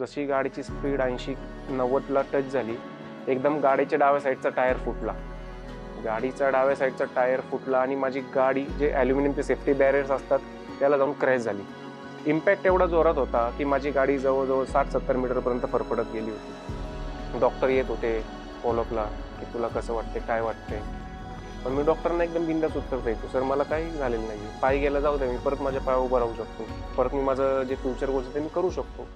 जशी गाडीची स्पीड ऐंशी नव्वदला टच झाली एकदम गाडीच्या डाव्या साईडचा टायर फुटला. गाडीचा डाव्या साईडचा टायर फुटला आणि माझी गाडी जे ॲल्युमिनियमचे सेफ्टी बॅरियर्स असतात त्याला जाऊन क्रॅश झाली. इम्पॅक्ट एवढा जोरात होता की माझी गाडी जवळजवळ साठ सत्तर मीटरपर्यंत फरफडत गेली होती. डॉक्टर येत होते फॉलोअपला की तुला कसं वाटते काय वाटते पण मी डॉक्टरांना एकदम बिंदास उत्तर द्यायचो सर मला काही झालेलं नाही पाय गेला जाऊ दे मी परत माझ्या पाय उभं राहू शकतो. परत मी माझं जे फ्युचर गोल्स ते मी करू शकतो.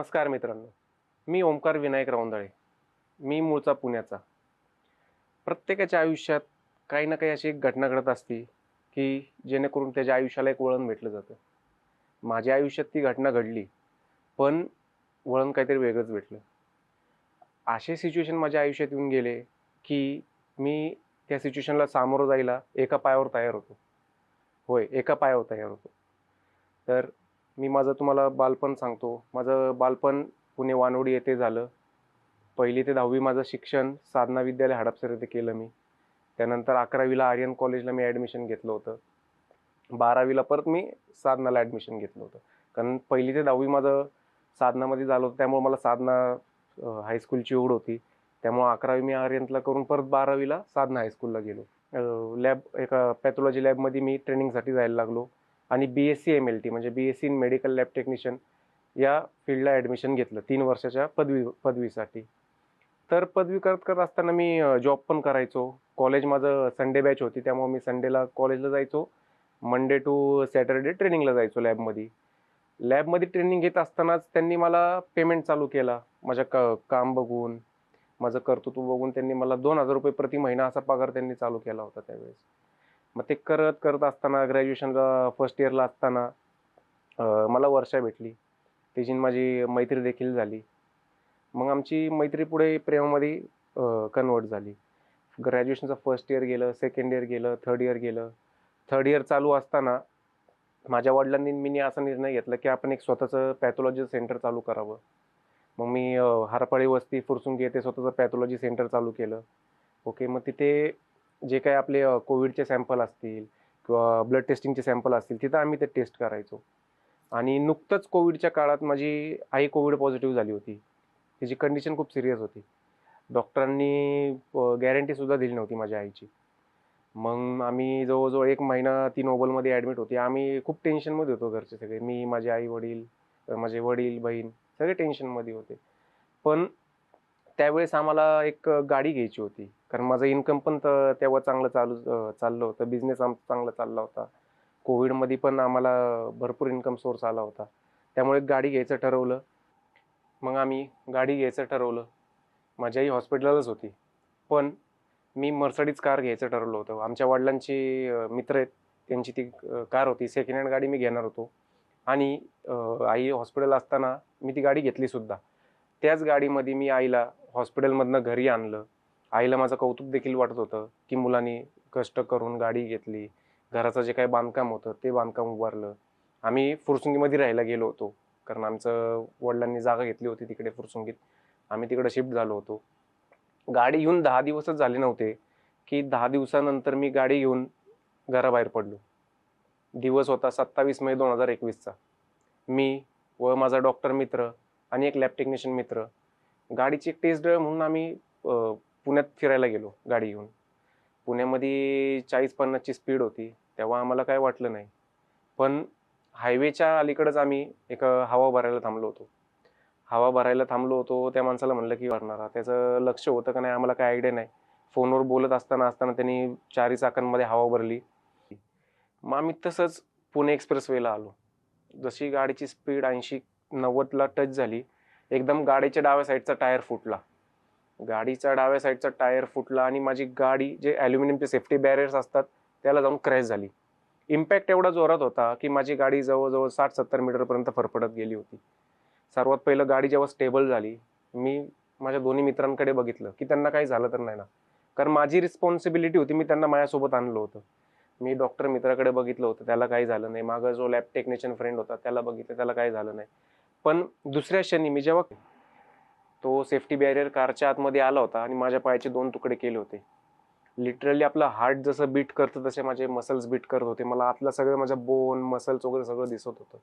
नमस्कार मित्रांनो. मी ओंकार विनायक रावंदळे मी मूळचा पुण्याचा. प्रत्येकाच्या आयुष्यात काही ना काही अशी एक घटना घडत असते की जेणेकरून त्याच्या आयुष्याला एक वळण भेटलं जातं. माझ्या आयुष्यात ती घटना घडली पण वळण काहीतरी वेगळंच भेटलं. असे सिच्युएशन माझ्या आयुष्यात येऊन गेले की मी त्या सिच्युएशनला सामोरं जायला एका पायावर तयार होतो. होय एका पायावर तयार होतो. तर मी माझं तुम्हाला बालपण सांगतो. माझं बालपण पुणे वानवडी येथे झालं. पहिली ते दहावी माझं शिक्षण साधना विद्यालय हडपसर येथे केलं मी. त्यानंतर अकरावीला आर्यन कॉलेजला मी ॲडमिशन घेतलं होतं. बारावीला परत मी साधनाला ॲडमिशन घेतलं होतं. कारण पहिली ते दहावी माझं साधनामध्ये झालं होतं. त्यामुळे मला साधना हायस्कूलची ओढ होती. त्यामुळे अकरावी मी आर्यनला करून परत बारावीला साधना हायस्कूलला गेलो. लॅब एका पॅथॉलॉजी लॅबमध्ये मी ट्रेनिंगसाठी जायला लागलो. आणि B S C M L T म्हणजे B S C in medical lab technician या फील्डला ॲडमिशन घेतलं तीन वर्षाच्या पदवी पदवीसाठी. तर पदवी करत करत असताना मी जॉब पण करायचो. कॉलेज माझं संडे बॅच होती त्यामुळे मी संडेला कॉलेजला जायचो. मंडे टू सॅटरडे ट्रेनिंगला जायचो लॅबमध्ये लॅबमध्ये ट्रेनिंग घेत असतानाच त्यांनी मला पेमेंट चालू केला. माझ्या क काम बघून माझं कर्तृत्व बघून त्यांनी मला दोन हजार रुपये प्रति महिना असा पगार त्यांनी चालू केला होता त्यावेळेस. मग ते करत करत असताना ग्रॅज्युएशनला फर्स्ट इयरला असताना मला वर्षा भेटली. तिची माझी मैत्री देखील झाली. मग आमची मैत्री पुढे प्रेमामध्ये कन्वर्ट झाली. ग्रॅज्युएशनचं फर्स्ट इयर गेलं सेकंड इयर गेलं थर्ड इयर गेलं. थर्ड इयर चालू असताना माझ्या वडिलांनी मी असा निर्णय घेतला की आपण एक स्वतःचं पॅथॉलॉजी सेंटर चालू करावं. मग मी हरपाळी हारपाळी वस्ती फुरसुंगी येथे स्वतःचं पॅथॉलॉजी सेंटर चालू केलं. ओके मग तिथे जे काही आपले कोविडचे सॅम्पल असतील किंवा ब्लड टेस्टिंगचे सॅम्पल असतील तिथं आम्ही ते टेस्ट करायचो. आणि नुकतंच कोविडच्या काळात माझी आई कोविड पॉझिटिव्ह झाली होती. तिची कंडिशन खूप सिरियस होती. डॉक्टरांनी गॅरंटीसुद्धा दिली नव्हती माझ्या आईची. मग आम्ही जवळजवळ एक महिना ती नोबलमध्ये ॲडमिट होती. आम्ही खूप टेन्शनमध्ये होतो घरचे सगळे. मी माझे आई वडील माझे वडील बहीण सगळे टेन्शनमध्ये होते. पण त्यावेळेस आम्हाला एक गाडी घ्यायची होती. कारण माझं इन्कम पण तेव्हा चांगलं चालू चाललं होतं. बिझनेस आमचा चांगला चालला होता. कोविडमध्ये पण आम्हाला भरपूर इन्कम सोर्स आला होता. त्यामुळे गाडी घ्यायचं ठरवलं. मग आम्ही गाडी घ्यायचं ठरवलं. माझी आई हॉस्पिटलच होती. पण मी मर्सडीज कार घ्यायचं ठरवलं होतं. आमच्या वडिलांची मित्र आहेत. त्यांची ती कार होती. सेकंड हँड गाडी मी घेणार होतो. आणि आई हॉस्पिटल असताना मी ती गाडी घेतली सुद्धा. त्याच गाडीमध्ये मी आईला हॉस्पिटलमधनं घरी आणलं. आईला माझं कौतुक देखील वाटत होतं की मुलांनी कष्ट करून गाडी घेतली. घराचं जे काही बांधकाम होतं ते बांधकाम उभारलं. आम्ही फुरसुंगीमध्ये राहायला गेलो होतो. कारण आमचं वडिलांनी जागा घेतली होती तिकडे फुरसुंगीत. आम्ही तिकडे शिफ्ट झालो होतो. गाडी घेऊन दहा दिवसच झाले नव्हते की दहा दिवसानंतर मी गाडी घेऊन घराबाहेर पडलो. दिवस होता सत्तावीस मे दोन हजार एकवीसचा. मी व माझा डॉक्टर मित्र आणि एक लॅब टेक्निशियन मित्र गाडीची एक टेस्ट ड्राईव्ह म्हणून आम्ही पुण्यात फिरायला गेलो गाडी घेऊन. पुण्यामध्ये चाळीस पन्नासची स्पीड होती तेव्हा आम्हाला काय वाटलं नाही. पण हायवेच्या अलीकडंच आम्ही एक हवा भरायला थांबलो होतो. हवा भरायला थांबलो होतो त्या माणसाला म्हणलं की भरणार. त्याचं लक्ष होतं का नाही आम्हाला काय आयडिया नाही. फोनवर बोलत असताना असताना त्यांनी चारी चाकांमध्ये हवा भरली. मग आम्ही तसंच पुणे एक्सप्रेसवेला आलो. जशी गाडीची स्पीड ऐंशी नव्वदला टच झाली एकदम गाडीच्या डाव्या साईडचा टायर फुटला. गाडीचा डाव्या साईडचा टायर फुटला आणि माझी गाडी जे ॲल्युमिनियमचे सेफ्टी बॅरियर्स असतात त्याला जाऊन क्रॅश झाली. इम्पॅक्ट एवढा जोरात होता की माझी गाडी जवळजवळ साठ सत्तर मीटरपर्यंत फरफडत गेली होती. सर्वात पहिलं गाडी जेव्हा स्टेबल झाली मी माझ्या दोन्ही मित्रांकडे बघितलं की त्यांना काही झालं तर नाही ना. कारण माझी रिस्पॉन्सिबिलिटी होती मी त्यांना माझ्यासोबत आणलं होतं. मी डॉक्टर मित्राकडे बघितलं होतं त्याला काही झालं नाही. मागं जो लॅब टेक्निशियन फ्रेंड होता त्याला बघितलं त्याला काही झालं नाही. पण दुसऱ्या क्षणी मी जेव्हा तो सेफ्टी बॅरियर कारच्या आतमध्ये आला होता आणि माझ्या पायाचे दोन तुकडे केले होते. लिटरली आपलं हार्ट जसं बीट करतं तसे माझे मसल्स बीट करत होते. मला आतलं सगळं माझ्या बोन मसल्स वगैरे सगळं दिसत होतं.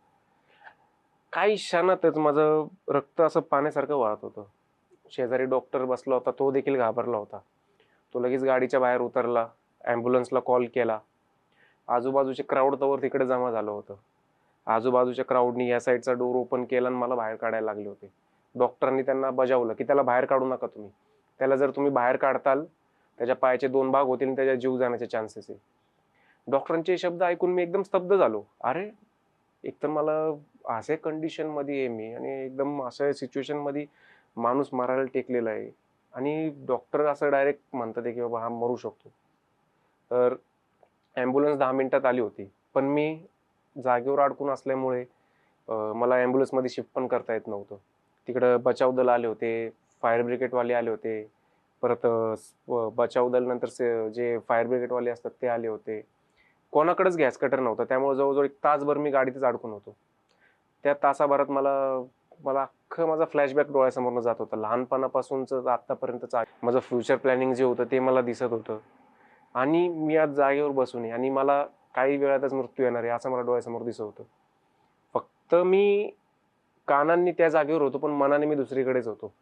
काही क्षणातच माझं रक्त असं पाण्यासारखं वाहत होतं. शेजारी डॉक्टर बसला होता तो देखील घाबरला होता. तो लगेच गाडीच्या बाहेर उतरला ॲम्ब्युलन्सला कॉल केला. आजूबाजूचे क्राऊड तवर तिकडे जमा झालं होतं. आजूबाजूच्या क्राऊडनी या साईडचा डोर ओपन केला आणि मला बाहेर काढायला लागले होते. डॉक्टरांनी त्यांना बजावलं की त्याला बाहेर काढू नका तुम्ही. त्याला जर तुम्ही बाहेर काढताल त्याच्या पायाचे दोन भाग होतील आणि त्याच्या जीव जाण्याचे चान्सेस आहे. डॉक्टरांचे शब्द ऐकून मी एकदम स्तब्ध झालो. अरे एकतर मला असे कंडिशनमध्ये आहे मी आणि एकदम अशा सिच्युएशनमध्ये माणूस मारायला टेकलेला आहे. आणि डॉक्टर असं डायरेक्ट म्हणतात की बाबा हा मरू शकतो. तर ॲम्ब्युलन्स दहा मिनिटात आली होती. पण मी जागेवर अडकून असल्यामुळे मला ॲम्ब्युलन्समध्ये शिफ्ट पण करता येत नव्हतं. तिकडं बचाव दल आले होते फायर ब्रिगेडवाले आले होते परत व- बचाव दल नंतर से- जे फायर ब्रिगेडवाले असतात ते आले होते. कोणाकडेच गॅस कटर नव्हता त्यामुळे जवळजवळ एक तासभर मी गाडीतच अडकून होतो. त्या तासाभरात मला मला अख्खं माझा फ्लॅशबॅक डोळ्यासमोरनं जात होता. लहानपणापासूनचं आत्तापर्यंतचं माझं फ्युचर प्लॅनिंग जे होतं ते मला दिसत होतं. आणि मी आज जागेवर बसून आहे आणि मला काही वेळातच मृत्यू येणार आहे असं मला डोळ्यासमोर दिसत होतं. फक्त मी कानांनी त्या जागेवर होतो पण मनाने मी दुसरीकडेच होतो.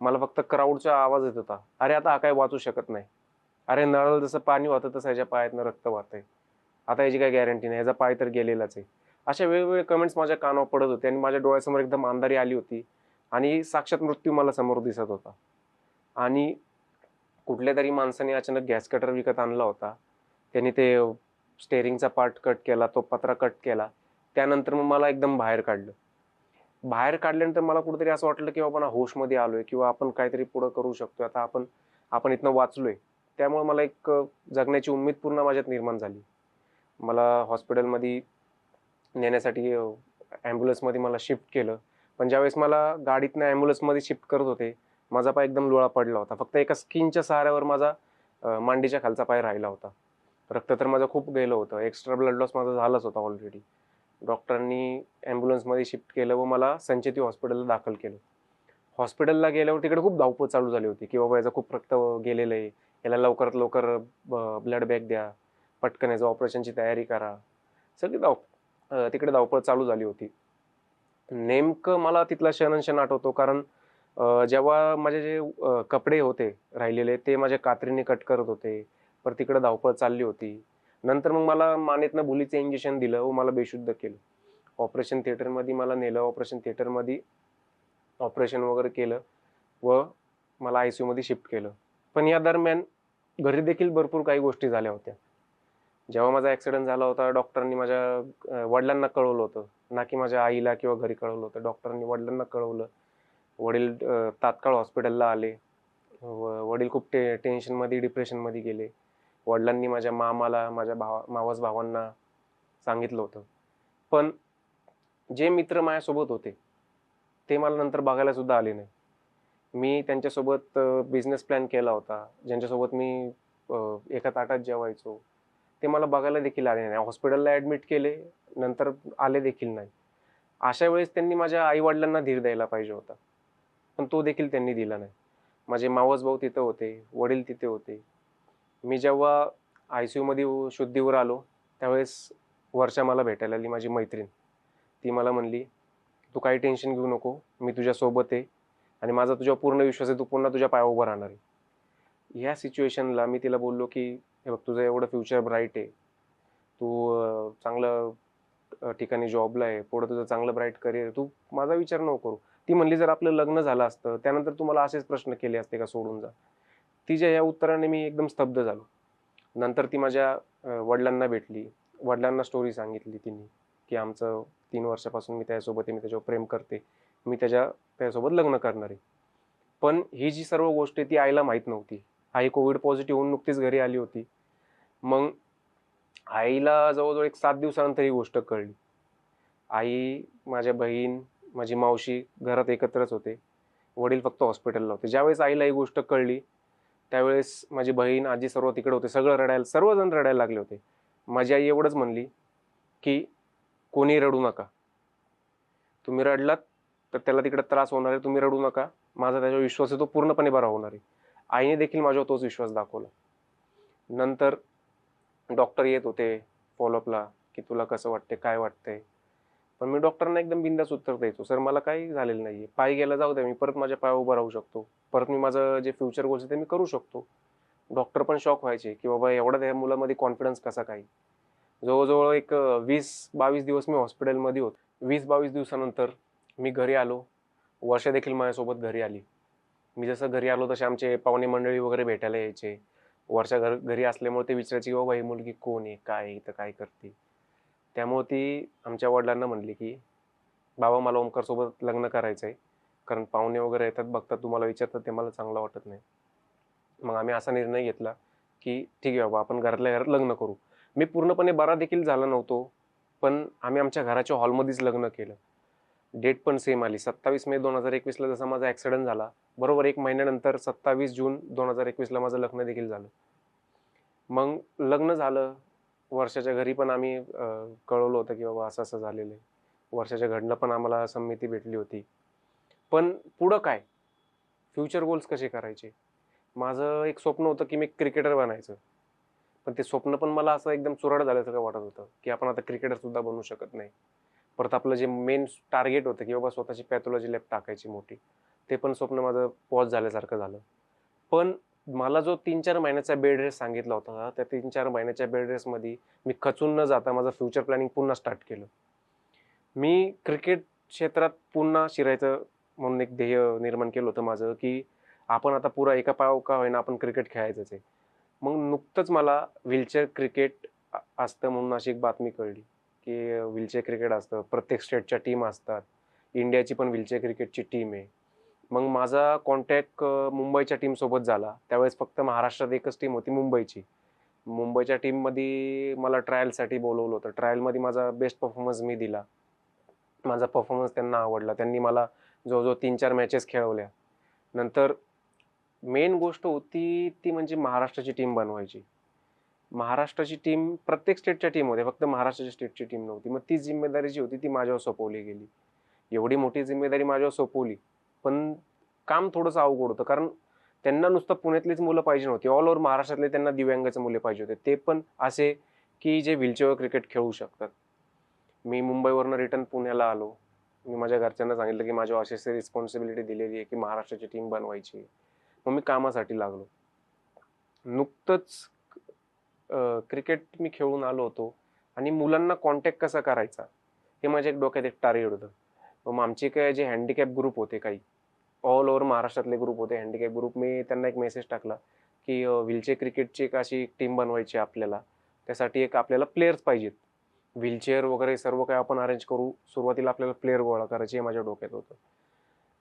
मला फक्त क्राऊडचा आवाज येत होता. अरे आता हा काय वाचू शकत नाही. अरे नळाला जसं पाणी वाहतं तसं ह्याच्या पायातनं रक्त वाहतंय. आता याची काय गॅरंटी नाही ह्याचा पाय तर गेलेलाच आहे. अशा वेगवेगळे कमेंट्स माझ्या कानावर पडत होते आणि माझ्या डोळ्यासमोर एकदम अंधारी आली होती आणि साक्षात मृत्यू मला समोर दिसत होता. आणि कुठल्या तरी माणसाने अचानक गॅस कटर विकत आणला होता. त्यांनी ते स्टेअरिंगचा पार्ट कट केला तो पत्रा कट केला. त्यानंतर मग मला एकदम बाहेर काढलं. बाहेर काढल्यानंतर मला कुठेतरी असं वाटलं की बाबा होशमध्ये होशमध्ये आलोय किंवा आपण काहीतरी पुढं करू शकतो आता आपण आपण इथनं वाचलोय. त्यामुळे मला एक जगण्याची उमेद पूर्ण माझ्यात निर्माण झाली. मला हॉस्पिटलमध्ये नेण्यासाठी ॲम्ब्युलन्समध्ये मला शिफ्ट केलं. पण ज्यावेळेस मला गाडीतनं ॲम्ब्युलन्समध्ये शिफ्ट करत होते माझा पाय एकदम लोळा पडला होता. फक्त एका स्किनच्या सहाऱ्यावर माझा मांडीच्या खालचा पाय राहिला होता. रक्त तर माझं खूप गेलं होतं. एक्स्ट्रा ब्लड लॉस माझा झालाच होता ऑलरेडी डॉक्टरांनी ॲम्ब्युलन्समध्ये शिफ्ट केलं व मला संचेती हॉस्पिटलला दाखल केलं. हॉस्पिटलला गेल्यावर तिकडे खूप धावपळ चालू झाली होती की बाबा याचं खूप रक्त गेलेलं आहे. याला लवकरात लवकर ब्लड बॅग द्या. पटकन याचं ऑपरेशनची तयारी करा. सगळी धाव तिकडे धावपळ चालू झाली होती. नेमकं मला तिथला क्षण क्षण आठवतो कारण जेव्हा माझे जे कपडे होते राहिलेले ते माझ्या कात्रीने कट करत होते. पर तिकडे धावपळ चालली होती. नंतर मग मला मानेतनं भुलीचं इंजेक्शन दिलं व मला बेशुद्ध केलं. ऑपरेशन थिएटरमध्ये मला नेलं ऑपरेशन थिएटरमध्ये ऑपरेशन वगैरे केलं व मला आय सी यूमध्ये शिफ्ट केलं. पण या दरम्यान घरी देखील भरपूर काही गोष्टी झाल्या होत्या. जेव्हा माझा ॲक्सिडेंट झाला होता डॉक्टरांनी माझ्या वडिलांना कळवलं होतं. ना की माझ्या आईला किंवा घरी कळवलं होतं. डॉक्टरांनी वडिलांना कळवलं. वडील तात्काळ हॉस्पिटलला आले. व वडील खूप टे टेन्शनमध्ये डिप्रेशनमध्ये गेले. वडिलांनी माझ्या मामाला माझ्या भावा मावस भावांना सांगितलं होतं. पण जे मित्र माझ्यासोबत होते ते मला नंतर बघायला सुद्धा आले नाही. मी त्यांच्यासोबत बिझनेस प्लॅन केला होता. ज्यांच्यासोबत मी एका ताटात जेवायचो. ते मला बघायला देखील आले नाही. हॉस्पिटलला ॲडमिट केले नंतर आले देखील नाही. अशा वेळेस त्यांनी माझ्या आईवडिलांना धीर द्यायला पाहिजे होता. पण तो देखील त्यांनी दिला नाही. माझे मावस भाऊ तिथं होते वडील तिथे होते. मी जेव्हा आय सी यूमध्ये शुद्धीवर आलो त्यावेळेस वर्षा मला भेटायला आली माझी मैत्रीण. ती मला म्हणली तू काही टेन्शन घेऊ नको मी तुझ्यासोबत आहे आणि माझा तुझ्या पूर्ण विश्वास आहे तू पुन्हा तुझ्या पाया उभं राहणार आहे. ह्या सिच्युएशनला मी तिला बोललो की हे बघ तुझं एवढं फ्युचर ब्राईट आहे. तू चांगलं ठिकाणी जॉबला आहे पुढं तुझं चांगलं ब्राईट करिअर तू माझा विचार नको करू. ती म्हणली जर आपलं लग्न झालं असतं त्यानंतर तुम्हाला असेच प्रश्न केले असते का सोडून जा? तिच्या या उत्तराने मी एकदम स्तब्ध झालो. नंतर ती माझ्या वडिलांना भेटली. वडिलांना स्टोरी सांगितली तिने की आमचं तीन वर्षापासून मी त्याच्यासोबत मी त्याच्यावर प्रेम करते मी त्याच्या त्याच्यासोबत लग्न करणार आहे. पण ही जी सर्व गोष्ट आहे ती आईला माहीत नव्हती. आई कोविड पॉझिटिव्ह होऊन नुकतीच घरी आली होती. मग आईला जवळजवळ एक सात दिवसानंतर ही गोष्ट कळली. आई माझ्या बहीण माझी मावशी घरात एकत्रच होते. वडील फक्त हॉस्पिटलला होते. ज्यावेळेस आईला ही गोष्ट कळली त्यावेळेस माझी बहीण आजी सर्व तिकडे होते. सगळं रडायला सर्वजण रडायला लागले होते. माझी आई एवढंच म्हणली की कोणी रडू नका. तुम्ही रडलात तर त्याला तिकडे त्रास होणार आहे. तुम्ही रडू नका. माझा त्याच्यावर विश्वास आहे तो पूर्णपणे बरा होणार आहे. आईने देखील माझ्यावर तोच विश्वास दाखवला. नंतर डॉक्टर येत होते फॉलोअपला की तुला कसं वाटते काय वाटतंय? पण मी डॉक्टरांना एकदम बिंदास उत्तर द्यायचो सर मला काही झालेलं नाही पाय गेला जाऊ द्या. मी परत माझ्या पाया उभा राहू शकतो. परत मी माझं जे फ्युचर गोल्स ते मी करू शकतो. डॉक्टर पण शॉक व्हायचे की बाबा एवढा त्या मुलामध्ये कॉन्फिडन्स कसा काही? जवळजवळ एक वीस बावीस दिवस मी हॉस्पिटलमध्ये होत. वीस बावीस दिवसानंतर मी घरी आलो. वर्षा देखील माझ्यासोबत घरी आली. मी जसं घरी आलो तसे आमचे पाहुणे मंडळी वगैरे भेटायला यायचे. वर्षा घर घरी असल्यामुळे ते विचारायचे की बाबा ही मुलगी कोण आहे? काय आहे? इथं काय करते? त्यामुळे ती आमच्या वडिलांना म्हणली की बाबा मला ओमकारसोबत लग्न करायचं आहे कारण पाहुणे वगैरे येतात बघतात तुम्हाला विचारतात ते मला चांगलं वाटत नाही. मग आम्ही असा निर्णय घेतला की ठीक आहे बाबा आपण घरातल्या घरात लग्न करू. मी पूर्णपणे बरा देखील झाला नव्हतो पण आम्ही आमच्या घराच्या हॉलमध्येच लग्न केलं. डेट पण सेम आली. सत्तावीस मे दोन हजार एकवीसला जसा माझा ॲक्सिडेंट झाला बरोबर एक महिन्यानंतर सत्तावीस जून दोन हजार एकवीसला माझं लग्न देखील झालं. मग लग्न झालं वर्षाच्या घरी पण आम्ही कळवलं होतं की बाबा असं असं झालेलं आहे. वर्षाच्या घडनं पण आम्हाला संमती भेटली होती. पण पुढं काय? फ्युचर गोल्स कसे करायचे? माझं एक स्वप्न होतं की मी क्रिकेटर बनायचं. पण ते स्वप्न पण मला असं एकदम चुराड झाल्यासारखं वाटत होतं की आपण आता क्रिकेटरसुद्धा बनू शकत नाही. परत आपलं जे मेन टार्गेट होतं की बाबा स्वतःची पॅथॉलॉजी लॅब टाकायची मोठी ते पण स्वप्न माझं पॉज झाल्यासारखं झालं. पण मला जो तीन चार महिन्याचा बेड रेस सांगितला होता त्या तीन चार महिन्याच्या बेड रेसमध्ये मी खचून न जाता माझं फ्युचर प्लॅनिंग पुन्हा स्टार्ट केलं. मी क्रिकेट क्षेत्रात पुन्हा शिरायचं म्हणून एक ध्येय निर्माण केलं होतं माझं की आपण आता पुरा एका पाव का होईना आपण क्रिकेट खेळायचंच आहे. मग नुकतंच मला व्हीलचेअर क्रिकेट असतं म्हणून अशी एक बातमी कळली की व्हीलचेअर क्रिकेट असतं प्रत्येक स्टेटच्या टीम असतात. इंडियाची पण व्हीलचेअर क्रिकेटची टीम आहे. मग माझा कॉन्टॅक्ट मुंबईच्या टीमसोबत झाला. त्यावेळेस फक्त महाराष्ट्रात एकच टीम होती मुंबईची. मुंबईच्या टीममध्ये मला ट्रायलसाठी बोलवलं होतं. ट्रायलमध्ये माझा बेस्ट परफॉर्मन्स मी दिला. माझा परफॉर्मन्स त्यांना आवडला. त्यांनी मला जवळजवळ तीन चार मॅचेस खेळवल्या. नंतर मेन गोष्ट होती ती म्हणजे महाराष्ट्राची टीम बनवायची. महाराष्ट्राची टीम प्रत्येक स्टेटच्या टीम होत्या. फक्त महाराष्ट्राच्या स्टेटची टीम नव्हती. मग ती जिम्मेदारी जी होती ती माझ्यावर सोपवली गेली. एवढी मोठी जिम्मेदारी माझ्यावर सोपवली. पण काम थोडंसं अवघड होतं. कारण त्यांना नुसतं पुण्यातलीच मुलं पाहिजे नव्हती. ऑल ओव्हर महाराष्ट्रातले त्यांना दिव्यांगाचे मुले पाहिजे होते. ते पण असे की जे व्हीलचेअर क्रिकेट खेळू शकतात. मी मुंबईवरनं रिटर्न पुण्याला आलो. मी माझ्या घरच्यांना सांगितलं की माझ्या अशी रिस्पॉन्सिबिलिटी दिलेली आहे की महाराष्ट्राची टीम बनवायची आहे. मग मी कामासाठी लागलो. नुकतंच क्रिकेट मी खेळून आलो होतो. आणि मुलांना कॉन्टॅक्ट कसा करायचा? हे माझ्या एक डोक्यात एक टार्गेट होतं. मग आमचे काय जे हँडिकॅप ग्रुप होते काही ऑल ओव्हर महाराष्ट्रातले ग्रुप होते. हँडिकॅप ग्रुप मी त्यांना एक मेसेज टाकला की व्हीलचेअर क्रिकेटची एक अशी टीम बनवायची आहे आपल्याला. त्यासाठी एक आपल्याला प्लेयर्स पाहिजेत. व्हीलचेअर वगैरे सर्व काही आपण अरेंज करू. सुरुवातीला आपल्याला प्लेअर गोळा करायचे हे माझ्या डोक्यात होतं.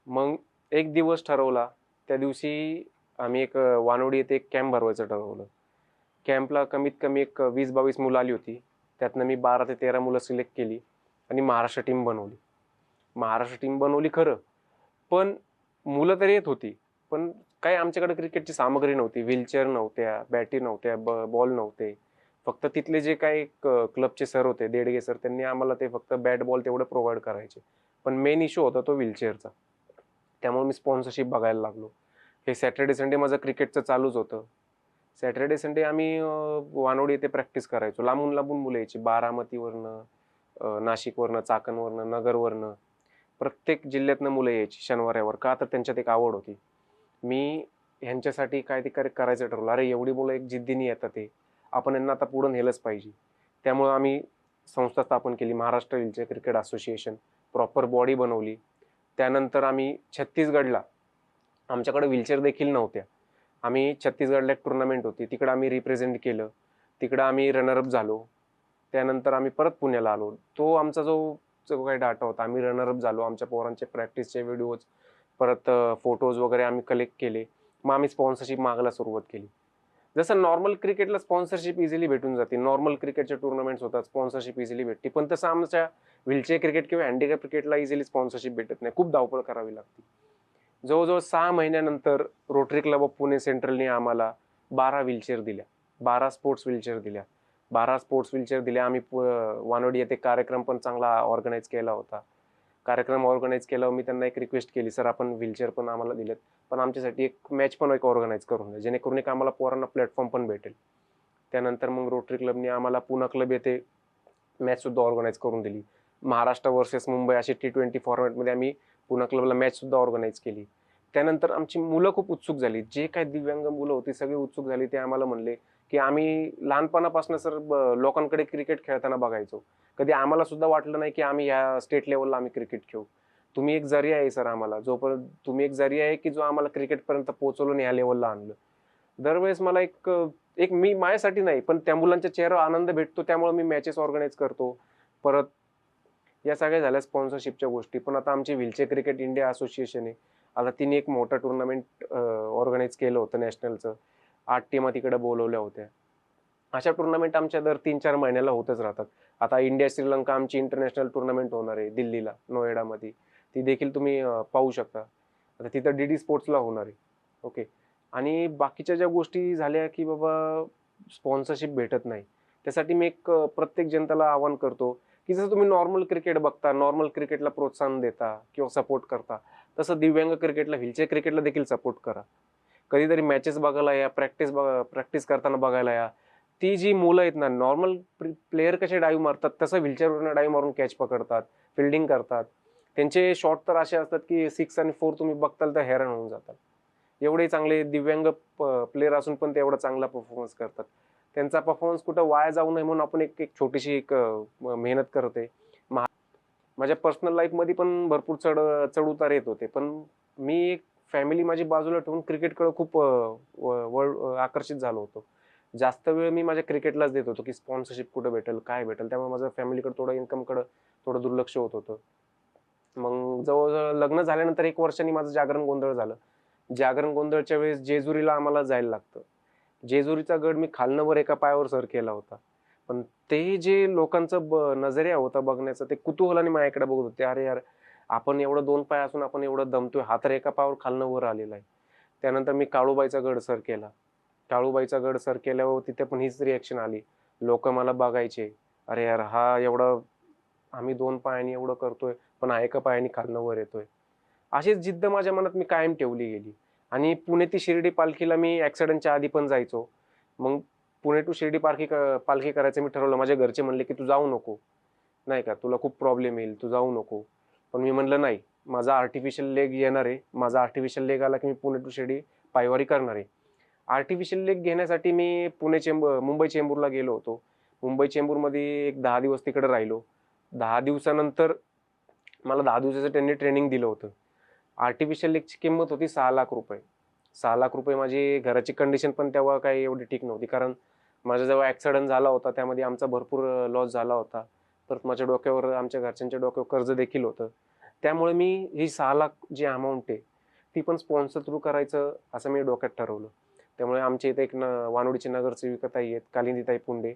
मग एक दिवस ठरवला. त्या दिवशी आम्ही एक वानोडी वानवडी येथे एक कॅम्प भरवायचं ठरवलं. कॅम्पला कमीत कमी एक वीस बावीस मुलं आली होती. त्यातनं मी बारा ते तेरा मुलं सिलेक्ट केली आणि महाराष्ट्र टीम बनवली. महाराष्ट्र टीम बनवली खरं. पण मुलं तर येत होती पण काय आमच्याकडे क्रिकेटची सामग्री नव्हती व्हीलचेअर नव्हत्या बॅटी नव्हत्या ब बॉल नव्हते. फक्त तिथले जे काही क- क्लबचे सर होते देडगे सर त्यांनी आम्हाला ते फक्त बॅट बॉल तेवढं प्रोव्हाइड करायचे. पण मेन इश्यू होता तो व्हीलचेअरचा त्यामुळे मी स्पॉन्सरशिप बघायला लागलो. हे सॅटर्डे संडे माझं क्रिकेटचं चालूच होतं. सॅटर्डे संडे आम्ही वानोडी येथे प्रॅक्टिस करायचो. लांबून लांबून मुलं यायची. बारामतीवरनं नाशिकवरनं चाकणवरनं नगरवरनं. प्रत्येक जिल्ह्यातनं मुलं यायची शनिवाऱ्यावर का तर त्यांच्यात एक आवड होती. मी ह्यांच्यासाठी काय ते करायचं ठरवलं. अरे एवढी मुलं एक जिद्दीने येतात ते आपण यांना आता पुढं नेलंच पाहिजे. त्यामुळं आम्ही संस्था स्थापन केली. Maharashtra wheelchair cricket association proper body बनवली. त्यानंतर आम्ही छत्तीसगडला आमच्याकडे व्हीलचेअर देखील नव्हत्या. आम्ही छत्तीसगडला एक टुर्नामेंट होती. तिकडं आम्ही रिप्रेझेंट केलं. तिकडं आम्ही रनरअप झालो. त्यानंतर आम्ही परत पुण्याला आलो. तो आमचा जो जो काही डाटा होता. आम्ही रनरअप झालो. आमच्या पोरांचे प्रॅक्टिसचे व्हिडिओज परत फोटोज वगैरे आम्ही कलेक्ट केले. मग आम्ही स्पॉन्सरशिप मागायला सुरुवात केली. जसं नॉर्मल क्रिकेटला स्पॉन्सरशिप इझिली भेटून जाते. नॉर्मल क्रिकेटचे टुर्नामेंट्स होतात स्पॉन्सरशिप इझिली भेटते. पण तसं आमच्या व्हीलचेअर क्रिकेट किंवा हँडिकॅप क्रिकेटला इझिली स्पॉन्सरशिप भेटत नाही. खूप धावपळ करावी लागते. जवळजवळ सहा महिन्यानंतर रोटरी क्लब ऑफ पुणे सेंट्रलने आम्हाला बारा व्हीलचेअर दिल्या. बारा स्पोर्ट्स व्हीलचेअर दिल्या. बारा स्पोर्ट्स व्हीलचेअर दिले. आम्ही वानोडी येथे कार्यक्रम पण चांगला ऑर्गनाईज केला होता. कार्यक्रम ऑर्गनाईज केल्यावर मी त्यांना एक रिक्वेस्ट केली सर आपण व्हीलचेअर पण आम्हाला दिलेत. पण आमच्यासाठी एक मॅच पण एक ऑर्गनाईज करून द्या. जेणेकरून एक आम्हाला पोरांना प्लॅटफॉर्म पण भेटेल. त्यानंतर मग रोटरी क्लबने आम्हाला पुणा क्लब येथे मॅचसुद्धा ऑर्गनाईज करून दिली. महाराष्ट्र वर्सेस मुंबई अशी टी ट्वेंटी फॉर्मॅटमध्ये आम्ही पुणा क्लबला मॅचसुद्धा ऑर्गनाईज केली. त्यानंतर आमची मुलं खूप उत्सुक झाली. जे काही दिव्यांग मुलं होती सगळी उत्सुक झाली. ते आम्हाला म्हणले की आम्ही लहानपणापासून सर लोकांकडे क्रिकेट खेळताना बघायचो. कधी आम्हाला सुद्धा वाटलं नाही की आम्ही या स्टेट लेवलला आम्ही क्रिकेट खेळू. तुम्ही एक जरिया आहे सर आम्हाला जोपर्यंत तुम्ही एक जरिया आहे की जो आम्हाला क्रिकेटपर्यंत पोहोचवलं आणि या लेवलला आणलं. दरवेळेस मला एक एक मी माझ्यासाठी नाही पण त्या मुलांच्या चेहऱ्यावर आनंद भेटतो त्यामुळे मी मॅचेस ऑर्गनाईज करतो. परत या सगळ्या झाल्या स्पॉन्सरशिपच्या गोष्टी. पण आता आमची व्हीलचेअर क्रिकेट इंडिया असोसिएशन आहे. आता तिने एक मोठं टुर्नामेंट ऑर्गनाईज केलं होतं नॅशनलचं आठ टीमा तिकडे बोलवल्या होत्या. अशा टुर्नामेंट आमच्या दर तीन चार महिन्याला होतच राहतात. आता इंडिया श्रीलंका आमची इंटरनॅशनल टुर्नामेंट होणार आहे दिल्लीला नोएडामध्ये. ती देखील तुम्ही पाहू शकता. आता तिथं डी डी स्पोर्ट्सला होणार आहे. ओके आणि बाकीच्या ज्या गोष्टी झाल्या की बाबा स्पॉन्सरशिप भेटत नाही. त्यासाठी मी एक प्रत्येक जनतेला आवाहन करतो की जसं तुम्ही नॉर्मल क्रिकेट बघता नॉर्मल क्रिकेटला प्रोत्साहन देता किंवा सपोर्ट करता तसं दिव्यांग क्रिकेटला व्हीलचेअर क्रिकेटला देखील सपोर्ट करा. कधीतरी मॅचेस बघायला या प्रॅक्टिस बघा प्रॅक्टिस करताना बघायला या. ती जी मुलं आहेत ना नॉर्मल प्लेयर कसे डाईव्ह मारतात तसं व्हीलचेअरवरनं डाईव्ह मारून कॅच पकडतात फिल्डिंग करतात. त्यांचे शॉट तर असे असतात की सिक्स आणि फोर तुम्ही बघताल तर हैराण होऊन जातात. एवढे चांगले दिव्यांग प्लेयर असून पण ते एवढा चांगला परफॉर्मन्स करतात. त्यांचा परफॉर्मन्स कुठं वाया जाऊ नये म्हणून आपण एक एक छोटीशी एक मेहनत करते महा माझ्या पर्सनल लाईफमध्ये पण भरपूर चढ चढ उतार येत होते. पण मी एक फॅमिली माझी बाजूला ठेवून क्रिकेटकडे खूप व- वळ आकर्षित झालो होतो. जास्त वेळ मी माझ्या क्रिकेटलाच देत होतो की स्पॉन्सरशिप कुठं भेटेल काय भेटेल. त्यामुळे माझं फॅमिलीकडे थोडं इन्कमकडं थोडं दुर्लक्ष होत होतं. मग जवळजवळ लग्न झाल्यानंतर एक वर्षांनी माझं जागरण गोंधळ झालं. जागरण गोंधळच्या वेळेस जेजुरीला आम्हाला जायला लागतं. जेजुरीचा गड मी खालनवर एका पायावर सर केला होता. पण ते जे लोकांचं ब नजरिया होता बघण्याचं ते कुतूहलाने माझ्याकडे बघत होते. अरे यार आपण एवढं दोन पाय असून आपण एवढं दमतोय. हा तर एका पायावर खालनं वर आलेला आहे. त्यानंतर मी काळूबाईचा गड सर केला. काळूबाईचा गड सर केल्यावर तिथे पण हीच रिॲक्शन आली. लोक मला बघायचे. अरे यार हा एवढं आम्ही दोन पायाने एवढं करतोय पण हा एका पायाने खालनं वर येतोय. अशीच जिद्द माझ्या मनात मी कायम ठेवली गेली. आणि पुणे ती शिर्डी पालखीला मी ॲक्सिडेंटच्या आधी पण जायचो. मग पुणे टू शिर्डी पालखी क- पालखी करायचं मी ठरवलं. माझ्या घरचे म्हणले की तू जाऊ नको. नाही का? तुला खूप प्रॉब्लेम येईल. तू जाऊ नको. पण मी म्हणलं नाही माझा आर्टिफिशियल लेग येणार आहे. माझा आर्टिफिशियल लेग आला की मी पुणे टू शिर्डी पायवारी करणार आहे. आर्टिफिशियल लेग घेण्यासाठी मी पुणे चेंबूर मुंबई चेंबूरला गेलो होतो. मुंबई चेंबूरमध्ये एक दहा दिवस तिकडे राहिलो. दहा दिवसानंतर मला दहा दिवसाचं त्यांनी ट्रेनिंग दिलं होतं. आर्टिफिशियल लेगची किंमत होती सहा लाख रुपये. सहा लाख रुपये माझी घराची कंडिशन पण तेव्हा काही एवढी ठीक नव्हती. कारण माझा जेव्हा ॲक्सिडंट झाला होता. त्यामध्ये आमचा भरपूर लॉस झाला होता. परत माझ्या डोक्यावर आमच्या घरच्यांच्या डोक्यावर कर्ज देखील होतं. त्यामुळे मी ही सहा लाख जी अमाऊंट आहे ती पण स्पॉन्सर थ्रू करायचं असं मी डोक्यात ठरवलं. त्यामुळे आमच्या इथे एक न वानोडीची नगरसेविकाताई आहेत कालिंदीताई पुंडे.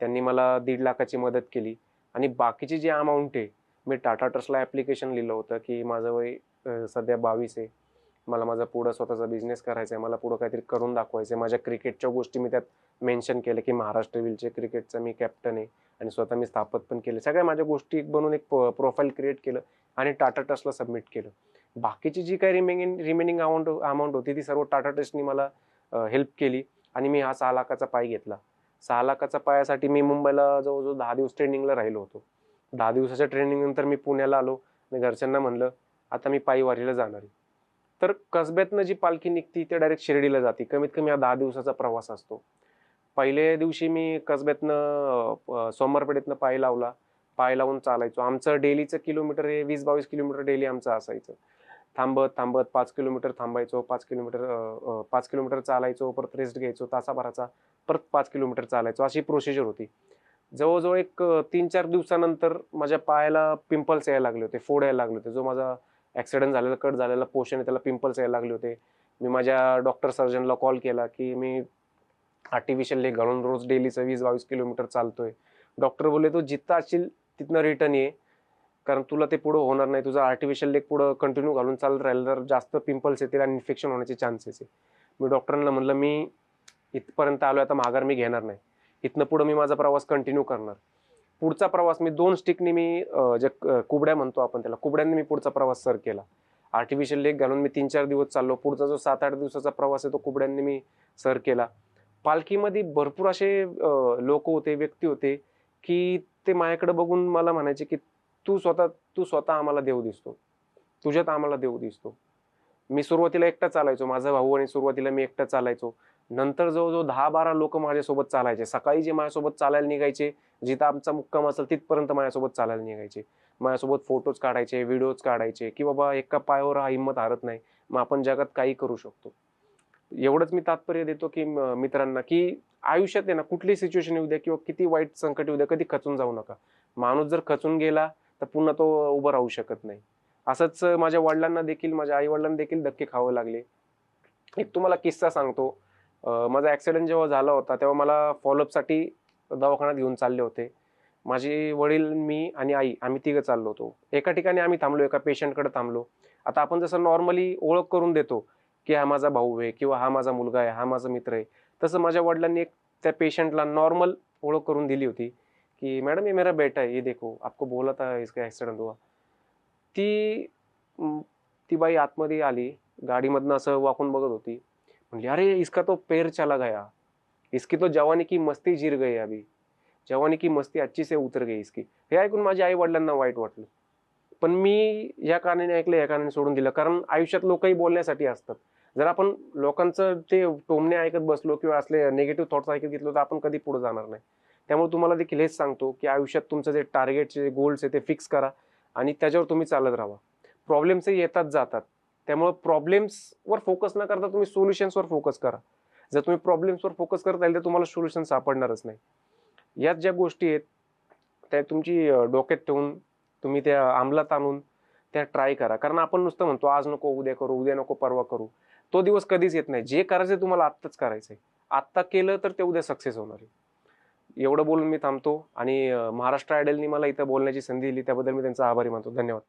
त्यांनी मला दीड लाखाची मदत केली. आणि बाकीची जी अमाऊंट आहे मी टाटा ट्रस्टला ॲप्लिकेशन लिहिलं होतं की माझं वय सध्या बावीस आहे. मला माझा पुढं स्वतःचा बिझनेस करायचा आहे मला पुढं काहीतरी करून दाखवायचं आहे. माझ्या क्रिकेटच्या गोष्टी मी त्यात मेन्शन केलं की महाराष्ट्र विलचे क्रिकेटचा मी कॅप्टन आहे आणि स्वतः मी स्थापत पण केले. सगळ्या माझ्या गोष्टी एक बनवून एक प्रोफाईल क्रिएट केलं आणि टाटा ट्रस्टला सबमिट केलं. बाकीची जी काही रिमेनिंग रिमेनिंग अमाऊंट अमाऊंट होती ती सर्व टाटा ट्रस्टनी मला हेल्प केली आणि मी हा सहा लाखाचा पाय घेतला. सहा लाखाचा पायासाठी मी मुंबईला जवळजवळ दहा दिवस ट्रेनिंगला राहिलो होतो. दहा दिवसाच्या ट्रेनिंगनंतर मी पुण्याला आलो आणि घरच्यांना म्हणलं आता मी पायी वारीला जाणार आहे. तर कसब्यातनं जी पालखी निघती ते डायरेक्ट शिर्डीला जाते. कमीत कमी हा दहा दिवसाचा प्रवास असतो. पहिल्या दिवशी मी कसब्यातनं सोमवारपेठेतनं पाय लावला. पाय लावून चालायचो. आमचं डेलीचं किलोमीटर हे वीस बावीस किलोमीटर डेली आमचं असायचं. थांबत थांबत पाच किलोमीटर थांबायचो. पाच किलोमीटर पाच किलोमीटर चालायचो. परत रेस्ट घ्यायचो. तासाभराचा परत पाच किलोमीटर चालायचो. अशी प्रोसिजर होती. जवळजवळ एक तीन चार दिवसानंतर माझ्या पायाला पिंपल्स यायला लागले होते. फोड यायला लागले होते. जो माझा ॲक्सिडेंट झालेला कट झालेला पोषण आहे त्याला पिंपल्स यायला लागले होते. मी माझ्या डॉक्टर सर्जनला कॉल केला की मी आर्टिफिशियल लेग घालून रोज डेलीचं वीस बावीस किलोमीटर चालतोय. डॉक्टर बोलले तू जिथं असशील तिथनं रिटर्न ये. कारण तुला ते पुढं होणार नाही. तुझा आर्टिफिशियल लेग पुढं कंटिन्यू घालून चालत राहिलं तर जास्त पिंपल्स येतील आणि इन्फेक्शन होण्याचे चान्सेस आहे. मी डॉक्टरांना म्हणलं मी इथपर्यंत आलो आता माघार मी घेणार नाही. इथनं पुढं मी माझा प्रवास कंटिन्यू करणार. पुढचा प्रवास मी दोन स्टिकनी मी जे कुबड्या म्हणतो आपण त्याला कुबड्यांनी मी पुढचा प्रवास सर केला. आर्टिफिशियल लेग घालून मी तीन चार दिवस चाललो. पुढचा जो सात आठ दिवसाचा प्रवास आहे तो कुबड्यांनी मी सर केला. पालखीमध्ये भरपूर असे लोक होते व्यक्ती होते की ते माझ्याकडे बघून मला म्हणायचे की तू स्वतः तू स्वतः आम्हाला देव दिसतो. तुझ्यात आम्हाला देव दिसतो. मी सुरुवातीला एकटा चालायचो. माझा भाऊ आणि सुरुवातीला मी एकटा चालायचो. नंतर जवळजवळ दहा बारा लोक माझ्यासोबत चालायचे. सकाळी जे माझ्यासोबत चालायला निघायचे जिथं आमचा मुक्काम असेल तिथपर्यंत माझ्यासोबत चालायला निघायचे. माझ्यासोबत फोटोज काढायचे व्हिडिओज काढायचे की बाबा एका पायावर हा हिंमत हारत नाही मग आपण जगात काही करू शकतो. एवढंच मी तात्पर्य देतो की मित्रांना की आयुष्यात आहे ना कुठली सिच्युएशन येऊ द्या किंवा किती वाईट संकट येऊ द्या कधी खचून जाऊ नका. माणूस जर खचून गेला तर पुन्हा तो उभं राहू शकत नाही. असंच माझ्या वडिलांना देखील माझ्या आई वडिलांना देखील धक्के खावे लागले. एक तुम्हाला किस्सा सांगतो. माझा ॲक्सिडेंट जेव्हा झाला होता तेव्हा मला फॉलोअपसाठी दवाखान्यात घेऊन चालले होते. माझे वडील मी आणि आई आम्ही तिघं चाललो होतो. एका ठिकाणी आम्ही थांबलो एका पेशंटकडे थांबलो. आता आपण जसं नॉर्मली ओळख करून देतो की हा माझा भाऊ आहे किंवा हा माझा मुलगा आहे हा माझा मित्र आहे तसं माझ्या वडिलांनी एक त्या पेशंटला नॉर्मल ओळख करून दिली होती की मॅडम ये मेरा बेटा है ये देखो आपको बोला था इसका ॲक्सिडेंट हुआ. ती ती बाई आतमध्ये आली गाडीमधनं असं वाकून बघत होती. म्हणली अरे इसका तो पैर चला गया। इसकी तो जवानी की मस्ती जिर गई अभी। जवानी की मस्ती अच्छी से उतर गई इसकी। हे ऐकून माझ्या आई वडिलांना वाईट वाटलं. पण मी या कारणाने ऐकलं या कारणाने सोडून दिलं. कारण आयुष्यात लोकही बोलण्यासाठी असतात. जर आपण लोकांचं ते टोमणे ऐकत बसलो किंवा असले निगेटिव्ह थॉट्स ऐकत घेतलो तर आपण कधी पुढे जाणार नाही. त्यामुळे तुम्हाला देखील हेच सांगतो की आयुष्यात तुमचं जे टार्गेटचे गोल्स आहे ते फिक्स करा आणि त्याच्यावर तुम्ही चालत राहा. प्रॉब्लेम्सही येतात जातात. त्यामुळे प्रॉब्लेम्सवर फोकस न करता तुम्ही सोल्युशन्सवर फोकस करा. जर तुम्ही प्रॉब्लेम्सवर फोकस करत राहील तर तुम्हाला सोल्युशन सापडणारच नाही. यात ज्या गोष्टी आहेत त्या तुमची डोक्यात ठेवून तुम्ही त्या अंमलात आणून त्या ट्राय करा. कारण आपण नुसतं म्हणतो आज नको उद्या करू उद्या नको परवा करू. तो दिवस कधीच येत नाही. जे करायचं तुम्हाला आत्ताच करायचं आहे आत्ता केलं तर ते उद्या सक्सेस होणार आहे. एवढं बोलून मी थांबतो आणि महाराष्ट्र आयडलनी मला इथं बोलण्याची संधी दिली. त्याबद्दल मी त्यांचा आभारी मानतो. धन्यवाद.